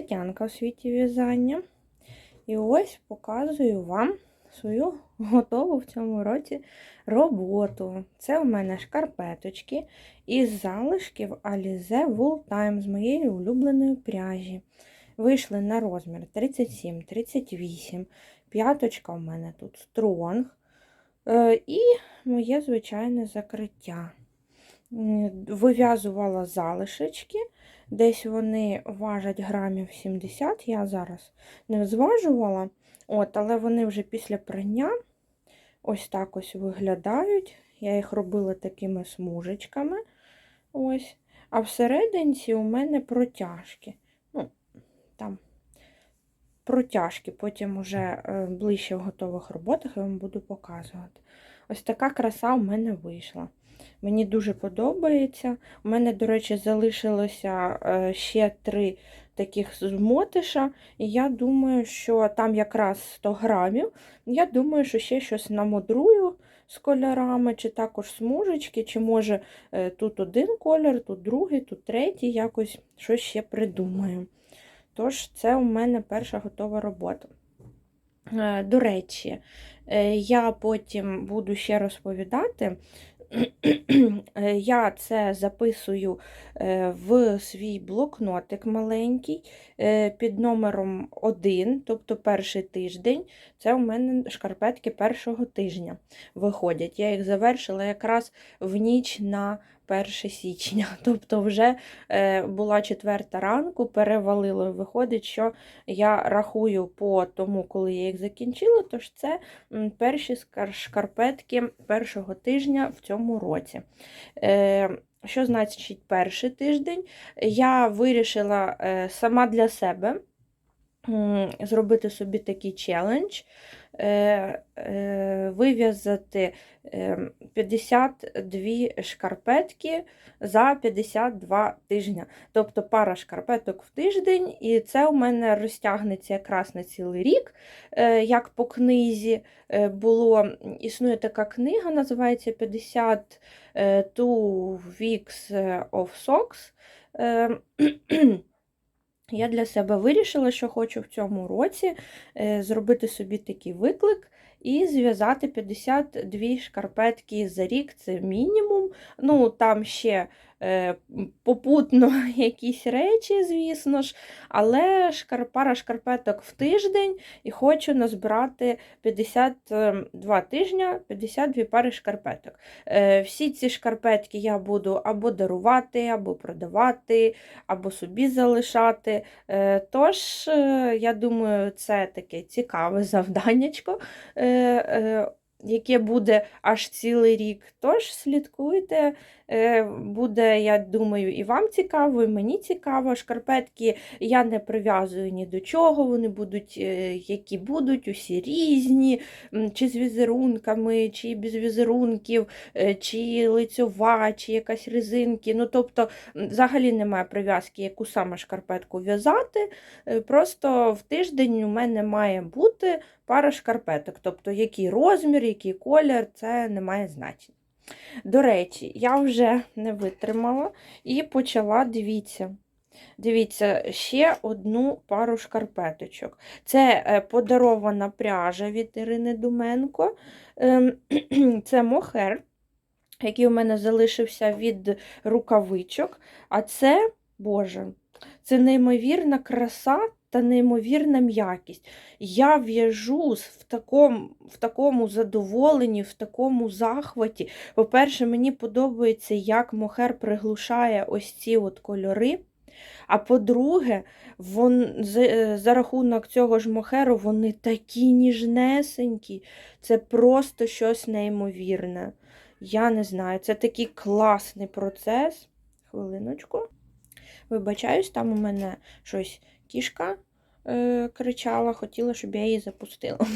Тетянка у світі в'язання. І ось показую вам свою готову в цьому році роботу. Це у мене шкарпеточки із залишків Alize Wool Time з моєї улюбленої пряжі. Вийшли на розмір 37-38. П'яточка у мене тут Strong. Е, І моє звичайне закриття. Вив'язувала залишечки. Десь вони важать грамів 70, я зараз не зважувала, от, але вони вже після прання ось так ось виглядають. Я їх робила такими смужечками. Ось. А всерединці у мене протяжки. Ну, там протяжки, потім уже е, ближче в готових роботах я вам буду показувати. Ось така краса у мене вийшла. Мені дуже подобається. У мене, до речі, залишилося е, ще три таких змотиша, і я думаю, що там якраз 100 грамів. Я думаю, що ще щось намудрую з кольорами, чи також смужечки, чи може е, тут один колір, тут другий, тут третій, якось щось ще придумаю. Тож, це у мене перша готова робота. Е, До речі, я потім буду ще розповідати. Е, Я це записую е, в свій блокнотик маленький е, під номером 1, тобто перший тиждень. Це у мене шкарпетки першого тижня виходять. Я їх завершила якраз в ніч на 1 січня. Тобто вже е, була четверта ранку, перевалило. Виходить, що я рахую по тому, коли я їх закінчила, тож це перші шкарпетки першого тижня в цьому році. Е, Що значить перший тиждень? Я вирішила е, сама для себе зробити собі такий челендж, вив'язати е, 52 шкарпетки за 52 тижня. Тобто пара шкарпеток в тиждень, і це у мене розтягнеться якраз на цілий рік, е, як по книзі е, було. Існує така книга, називається 50 е, Two Weeks of Socks. Я для себе вирішила, що хочу в цьому році е, зробити собі такий виклик і зв'язати 52 шкарпетки за рік це мінімум. Ну, там ще попутно якісь речі, звісно ж, але пара шкарпеток в тиждень і хочу назбирати 52 тижня, 52 пари шкарпеток. Е, всі ці шкарпетки я буду або дарувати, або продавати, або собі залишати. Е, Тож, е, я думаю, це таке цікаве завданнячко, е, е, яке буде аж цілий рік. Тож слідкуйте, е, буде, я думаю, і вам цікаво, і мені цікаво. Шкарпетки я не прив'язую ні до чого, вони будуть, е, які будуть, усі різні, чи з візерунками, чи без візерунків, е, чи лицьова, чи якась резинки. Ну, тобто, взагалі немає прив'язки, яку саме шкарпетку в'язати. Е, Просто в тиждень у мене має бути пара шкарпеток. Тобто, який розмір, який колір, це не має значення. До речі, я вже не витримала і почала, дивіться. Дивіться, ще одну пару шкарпеточок. Це е, подарована пряжа від Ірини Думенко. Ем, Це мохер, який у мене залишився від рукавичок. А це, Боже, це неймовірна краса та неймовірна м'якість. Я в'яжу в такому, в такому задоволенні, в такому захваті. По-перше, мені подобається, як мохер приглушає ось ці от кольори. А по-друге, за, е, за рахунок цього ж мохеру вони такі ніжнесенькі. Це просто щось неймовірне. Я не знаю, це такий класний процес. Хвилиночку. Вибачаюсь, там у мене щось кішка е, кричала, хотіла, щоб я її запустила.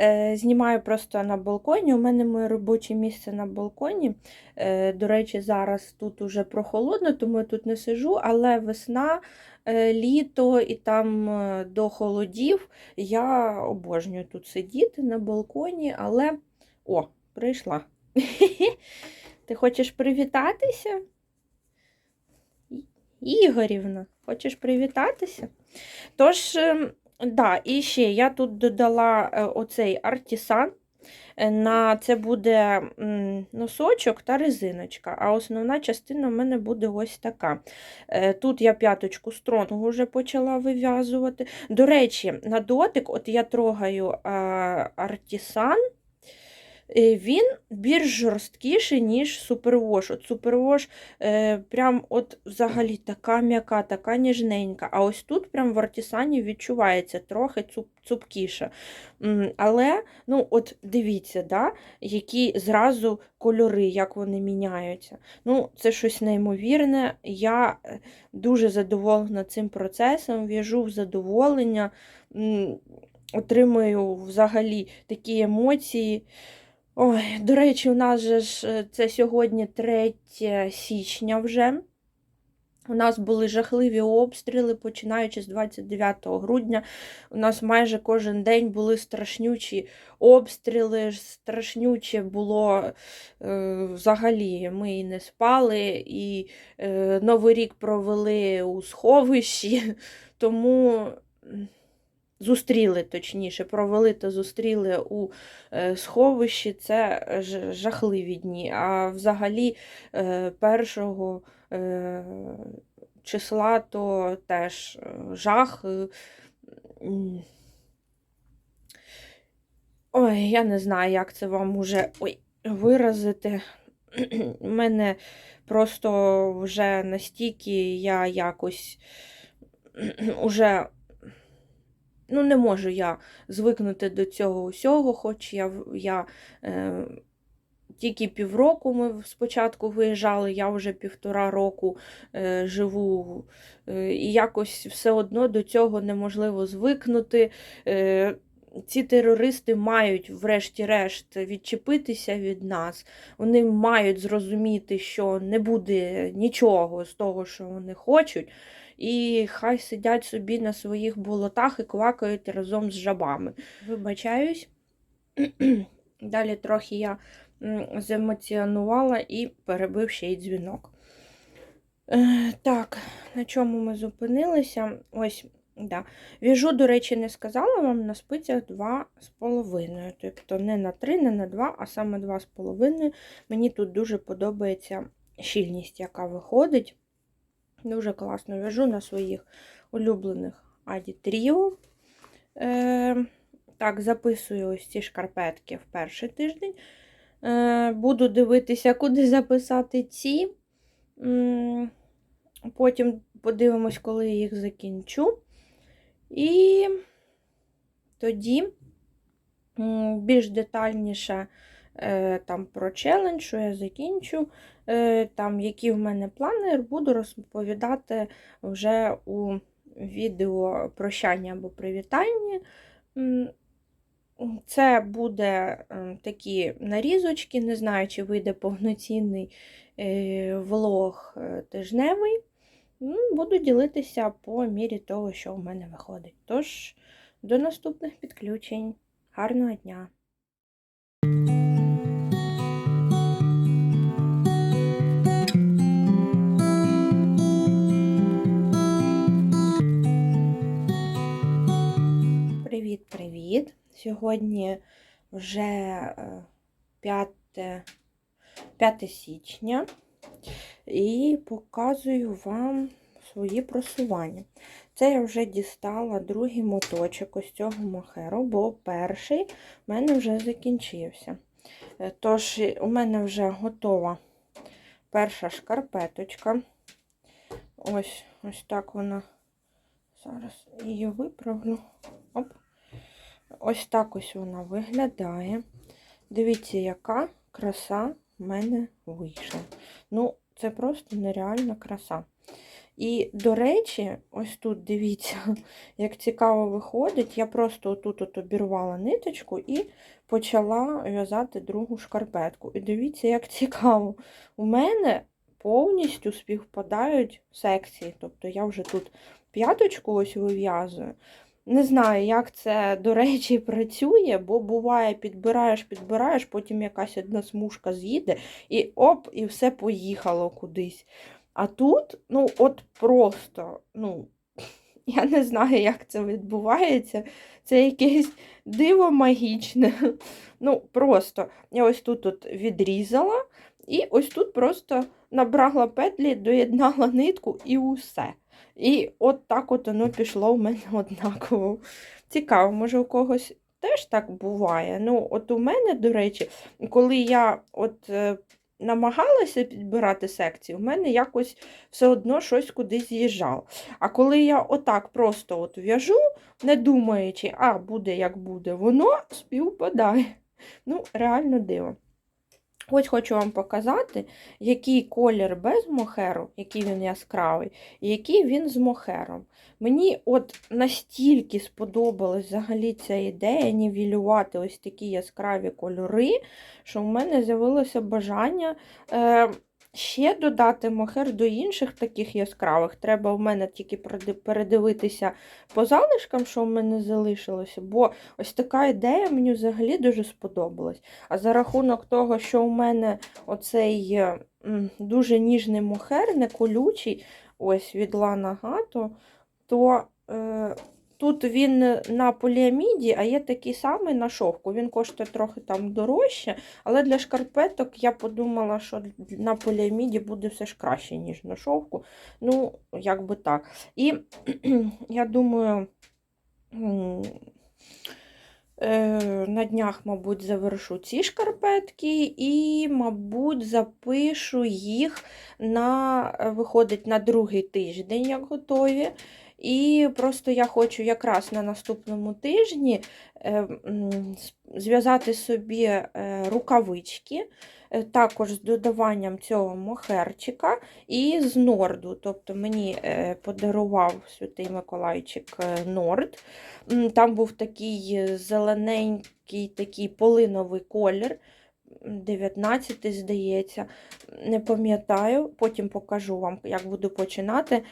Е, знімаю просто на балконі. У мене моє робоче місце на балконі. Е, до речі, зараз тут уже прохолодно, тому я тут не сижу, але весна, е, літо і там е, до холодів я обожнюю тут сидіти на балконі, але. О, прийшла. Ти хочеш привітатися? Ігорівна, хочеш привітатися? Тож, ем, да, і ще я тут додала е, оцей артісан. Е, На це буде носочок та резиночка, а основна частина в мене буде ось така. Е, Тут я п'яточку стронгу вже почала вив'язувати. До речі, на дотик, от я трогаю артісан, він більш жорсткіший, ніж супервош. От супервош е, прям от взагалі така м'яка, така ніжненька. А ось тут прям в артісані відчувається трохи цуп, цупкіше. Але, ну, от дивіться, да, які зразу кольори, як вони міняються. Ну, це щось неймовірне. Я е, дуже задоволена цим процесом, в'яжу в задоволення, отримую взагалі такі емоції. Ой, до речі, у нас же ж е, це сьогодні 3 січня вже. У нас були жахливі обстріли, починаючи з 29 грудня. У нас майже кожен день були страшнючі обстріли, страшнюче було е, взагалі. Ми і не спали, і е, Новий рік провели у сховищі, тому зустріли, точніше, провели та зустріли у е, сховищі. Це жахливі дні. А взагалі е, першого е, числа то теж е, жах. е. Ой, я не знаю, як це вам уже ой, виразити. У мене просто вже настільки я якось уже ну, не можу я звикнути до цього усього, хоч я, я е, тільки півроку ми спочатку виїжджали, я вже півтора року е, живу, е, і якось все одно до цього неможливо звикнути. Е, ці терористи мають, врешті-решт, відчепитися від нас. Вони мають зрозуміти, що не буде нічого з того, що вони хочуть, і хай сидять собі на своїх болотах і квакають разом з жабами. Вибачаюсь. Далі трохи я земоціонувала і перебив ще й дзвінок. Е, Так, на чому ми зупинилися? Ось, да. В'яжу, до речі, не сказала вам на спицях 2,5. Тобто не на 3, не на 2, а саме 2,5. Мені тут дуже подобається щільність, яка виходить. Дуже класно в'яжу на своїх улюблених Аді Тріо. Е, так, записую ось ці шкарпетки в перший тиждень. Е, буду дивитися, куди записати ці. Потім подивимось, коли я їх закінчу. І тоді більш детальніше там про челендж, що я закінчу, е, там, які в мене плани, буду розповідати вже у відео прощання або привітання. Це буде е, такі нарізочки, не знаю, чи вийде повноцінний е, влог е, тижневий. Буду ділитися по мірі того, що в мене виходить. Тож, до наступних підключень. Гарного дня! Сьогодні вже е, 5, 5 січня і показую вам свої просування. Це я вже дістала другий моточок ось цього мохеру, бо перший в мене вже закінчився. Е, Тож, у мене вже готова перша шкарпеточка. Ось ось так вона. Зараз її виправлю. Оп. Ось так ось вона виглядає. Дивіться, яка краса в мене вийшла. Ну, це просто нереальна краса. І, до речі, ось тут дивіться, як цікаво виходить. Я просто отут от обірвала ниточку і почала в'язати другу шкарпетку. І дивіться, як цікаво. У мене повністю співпадають секції. Тобто я вже тут п'яточку ось вив'язую. Не знаю, як це, до речі, працює, бо буває, підбираєш, підбираєш, потім якась одна смужка з'їде, і оп, і все поїхало кудись. А тут, ну, от просто, ну, я не знаю, як це відбувається. Це якесь диво магічне. Ну, просто я ось тут от відрізала, і ось тут просто набрала петлі, доєднала нитку і усе. І от так от воно пішло в мене однаково. Цікаво, може у когось теж так буває. Ну, от у мене, до речі, коли я от е, намагалася підбирати секції, в мене якось все одно щось кудись з'їжджало. А коли я отак просто от в'яжу, не думаючи, а буде як буде, воно співпадає. Ну, реально диво. Ось хочу вам показати, який колір без мохеру, який він яскравий, і який він з мохером. Мені от настільки сподобалась взагалі ця ідея нівелювати ось такі яскраві кольори, що в мене з'явилося бажання е, ще додати мохер до інших таких яскравих. Треба в мене тільки передивитися по залишкам, що в мене залишилося, бо ось така ідея мені взагалі дуже сподобалась. А за рахунок того, що у мене оцей дуже ніжний мохер, не колючий, ось від Лана Гато, то е, тут він на поліаміді, а є такий самий на шовку. Він коштує трохи там дорожче, але для шкарпеток я подумала, що на поліаміді буде все ж краще, ніж на шовку. Ну, як би так. І я думаю. Е, На днях, мабуть, завершу ці шкарпетки і, мабуть, запишу їх на, е, виходить на другий тиждень, як готові. І просто я хочу якраз на наступному тижні е, зв'язати собі е, рукавички, е, також з додаванням цього мохерчика і з норду. Тобто мені подарував святий Миколайчик норд. Там був такий зелененький, такий полиновий колір. 19, здається, не пам'ятаю, потім покажу вам, як буду починати.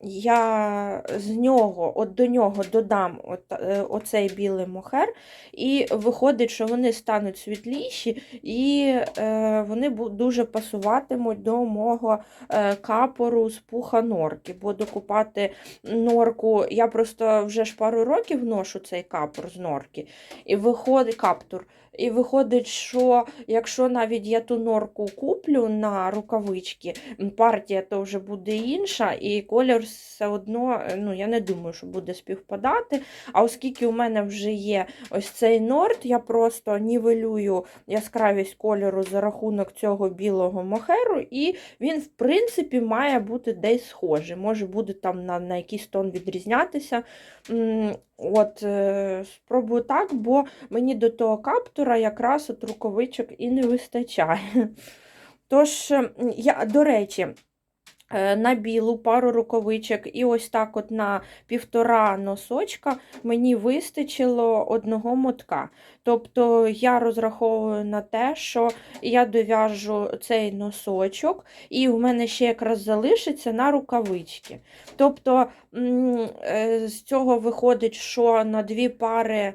Я з нього, от до нього додам от, е, оцей білий мохер, і виходить, що вони стануть світліші, і е, вони дуже пасуватимуть до мого е, капору з пуха норки. Бо докупати норку, я просто вже ж пару років ношу цей капор з норки, і виходить каптур. І виходить, що якщо навіть я ту норку куплю на рукавички, партія то вже буде інша, і колір все одно, е, ну я не думаю, що буде співпадати. А оскільки у мене вже є ось цей норд, я просто нівелюю яскравість кольору за рахунок цього білого мохеру, і він, в принципі, має бути десь схожий. Може буде там на, на якийсь тон відрізнятися. От, е, спробую так, бо мені до того каптура якраз от рукавичок і не вистачає. Тож, е, я, до речі, е, на білу пару рукавичок і ось так от на півтора носочка мені вистачило одного мотка. Тобто я розраховую на те, що я дов'яжу цей носочок, і в мене ще якраз залишиться на рукавички. Тобто е, з цього виходить, що на дві пари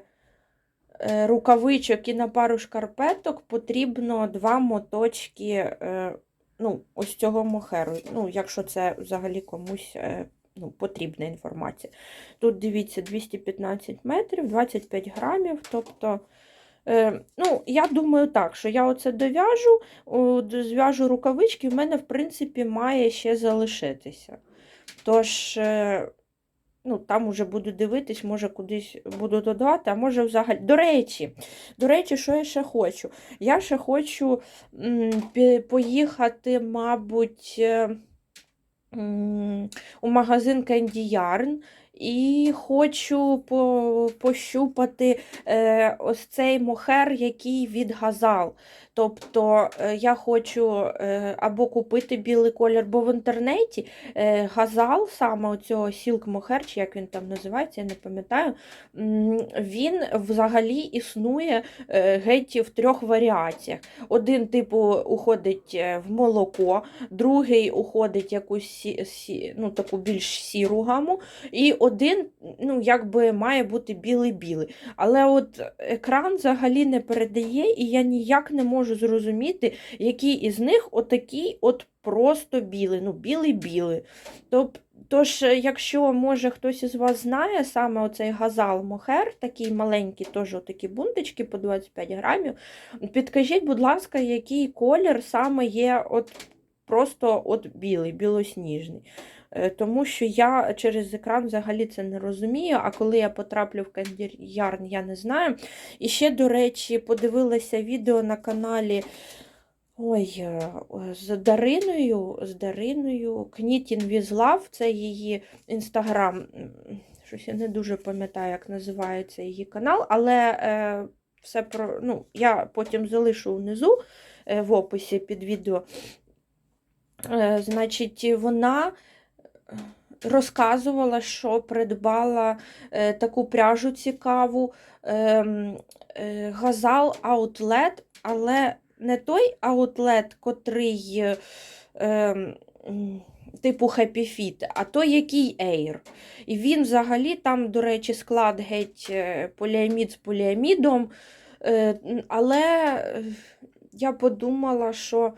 рукавичок і на пару шкарпеток потрібно два моточки е, ну, ось цього мохеру. Ну, якщо це взагалі комусь е, ну, потрібна інформація. Тут дивіться 215 метрів, 25 грамів. Тобто, е, ну, я думаю так, що я оце дов'яжу, зв'яжу рукавички, в мене, в принципі, має ще залишитися. Тож, е, ну, там уже буду дивитись, може кудись буду додавати, а може взагалі. До речі, до речі, що я ще хочу? Я ще хочу поїхати, мабуть, е, у магазин Candy Yarn. І хочу по, пощупати е, ось цей мохер, який від газал. Тобто е, я хочу е, або купити білий колір, бо в інтернеті е, газал, саме оцього Silk Mohair, чи як він там називається, я не пам'ятаю, він взагалі існує е, геть в трьох варіаціях. Один, типу, уходить е, в молоко, другий уходить якусь сі, сі, ну, таку більш сіру гаму, і один, ну, якби має бути білий-білий. Але от екран взагалі не передає, і я ніяк не можу зрозуміти, який із них отакий от просто білий. Ну, білий-білий. Тоб- Тож, якщо, може, хтось із вас знає саме оцей газал мохер, такий маленький, теж такі бунточки по 25 грамів, підкажіть, будь ласка, який колір саме є от просто от білий, білосніжний. Е, Тому що я через екран взагалі це не розумію, а коли я потраплю в Yarn, я не знаю. І ще, до речі, подивилася відео на каналі ой, е, з Дариною, з Дариною with Love, це її інстаграм. Щось я не дуже пам'ятаю, як називається її канал, але е, все про, ну, я потім залишу внизу е, в описі під відео. Е, Значить, вона розказувала, що придбала е, таку пряжу цікаву, ем, е, газал аутлет, але не той аутлет, котрий е, типу Happy Fit, а той, який Air. І він взагалі там, до речі, склад геть е, поліамід з поліамідом. Е, Але е, я подумала, що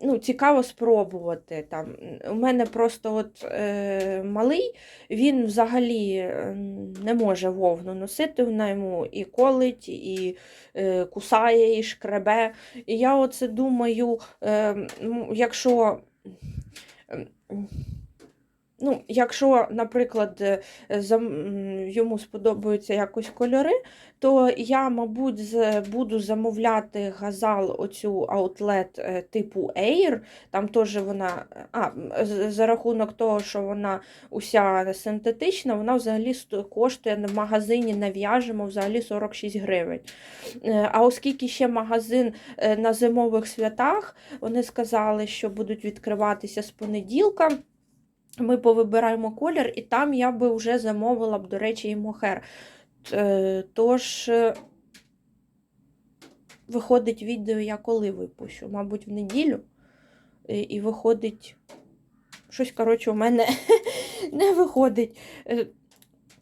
ну, цікаво спробувати. Там. У мене просто от, е, малий, він взагалі е, не може вовну носити, вона йому і колить, і е, кусає, і шкребе. І я оце думаю, е, якщо. Ну, якщо, наприклад, е, йому сподобаються якось кольори, то я, мабуть, буду замовляти газал оцю аутлет типу Air. Там теж вона, а, за рахунок того, що вона уся синтетична, вона взагалі коштує в магазині нав'яжемо взагалі 46 гривень. Е, А оскільки ще магазин е, на зимових святах, вони сказали, що будуть відкриватися з понеділка. Ми повибираємо колір, і там я би вже замовила б, до речі, і мохер. Е, Тож, е, виходить відео, я коли випущу? Мабуть, в неділю. І, виходить. Щось, коротше, у мене не виходить. Е,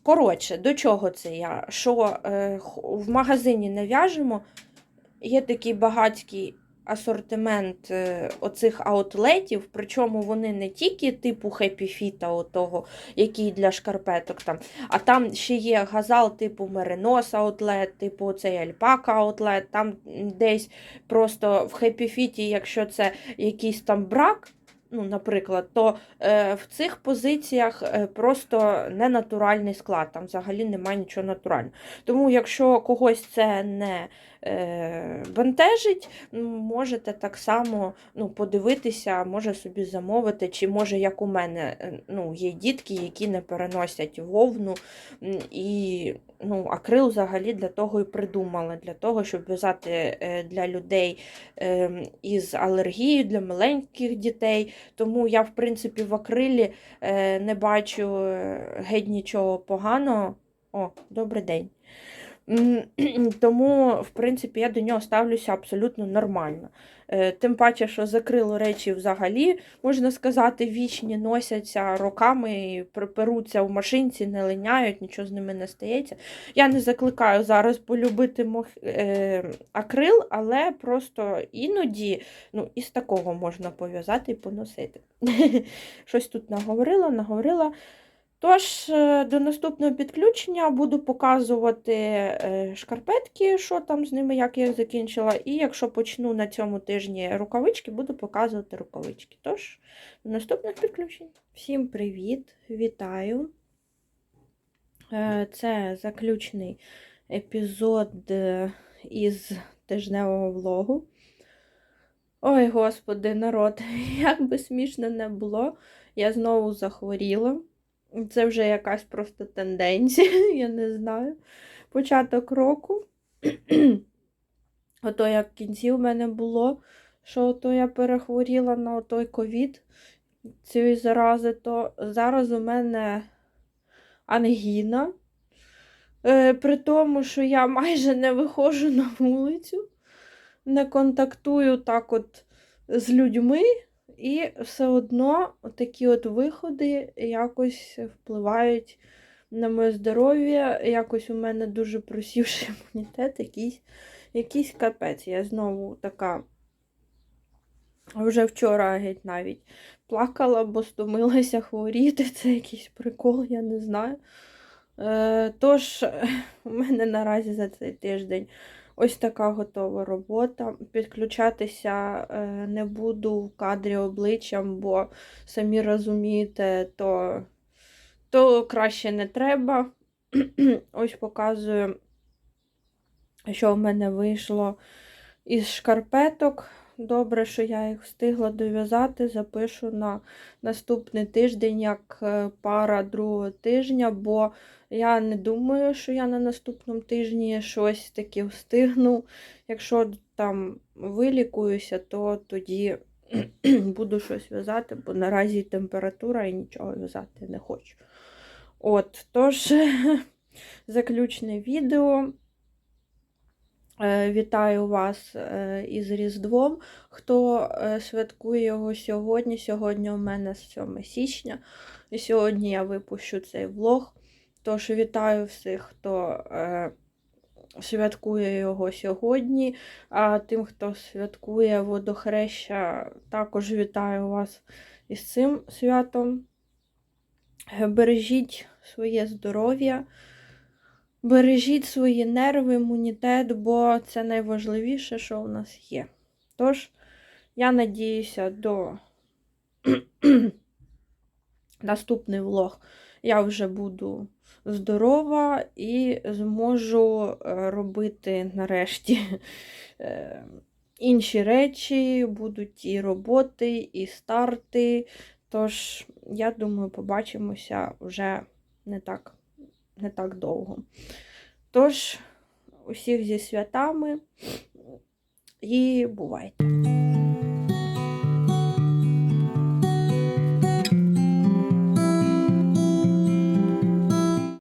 Коротше, до чого це я? Що в магазині не в'яжемо, є такий багатський асортимент е, оцих аутлетів, причому вони не тільки типу хепіфіта, Fit, отого, який для шкарпеток, там, а там ще є газал типу Меринос аутлет, типу цей Альпака аутлет, там десь просто в хепіфіті, якщо це якийсь там брак. Ну, наприклад, то е, в цих позиціях е, просто ненатуральний склад, там взагалі немає нічого натурального. Тому, якщо когось це не е, бентежить, можете так само ну, подивитися, може собі замовити, чи може, як у мене, е, ну, є дітки, які не переносять вовну. І ну, акрил взагалі для того і придумали, для того, щоб в'язати е, для людей е, із алергією, для маленьких дітей. Тому я, в принципі, в акрилі е, не бачу е, геть нічого поганого. О, добрий день. Тому, в принципі, я до нього ставлюся абсолютно нормально. Е, Тим паче, що закрило речі взагалі, можна сказати, вічні носяться роками, приперуться в машинці, не линяють, нічого з ними не стається. Я не закликаю зараз полюбити мох... е, акрил, але просто іноді ну, із такого можна пов'язати і поносити. Щось тут наговорила, наговорила. Тож, е, до наступного підключення буду показувати е, шкарпетки, що там з ними, як я їх закінчила. І якщо почну на цьому тижні рукавички, буду показувати рукавички. Тож, до наступних підключень. Всім привіт! Вітаю! Е, Це заключний епізод із тижневого влогу. Ой, господи, народ, як би смішно не було, я знову захворіла. Це вже якась просто тенденція, я не знаю. Початок року. Ото як в кінці в мене було, що ото я перехворіла на той ковід цієї зарази, то зараз у мене ангіна. Е, при тому, що я майже не виходжу на вулицю, не контактую так от з людьми. І все одно такі от виходи якось впливають на моє здоров'я. Якось у мене дуже просівший імунітет, якийсь, якийсь капець. Я знову така. Вже вчора геть навіть плакала, бо стомилася хворіти. Це якийсь прикол, я не знаю. Е, тож, у мене наразі за цей тиждень ось така готова робота. Підключатися е, не буду в кадрі обличчям, бо самі розумієте, то, то краще не треба. Ось показую, що в мене вийшло із шкарпеток. Добре, що я їх встигла дов'язати, запишу на наступний тиждень як е, пара другого тижня, бо я не думаю, що я на наступному тижні щось таке встигну. Якщо там вилікуюся, то тоді буду щось в'язати, бо наразі температура і нічого в'язати не хочу. От, тож, заключне відео. Е, Вітаю вас е, із Різдвом. Хто е, святкує його сьогодні? Сьогодні у мене 7 січня, і сьогодні я випущу цей влог. Тож вітаю всіх, хто святкує його сьогодні. А тим, хто святкує водохреща, також вітаю вас із цим святом. Бережіть своє здоров'я. Бережіть свої нерви, імунітет, бо це найважливіше, що у нас є. Тож, я надіюся, до наступний влог я вже буду здорова і зможу е, робити нарешті е, інші речі, будуть і роботи, і старти. Тож, я думаю, побачимося вже не так не так довго. Тож, усіх зі святами і бувайте!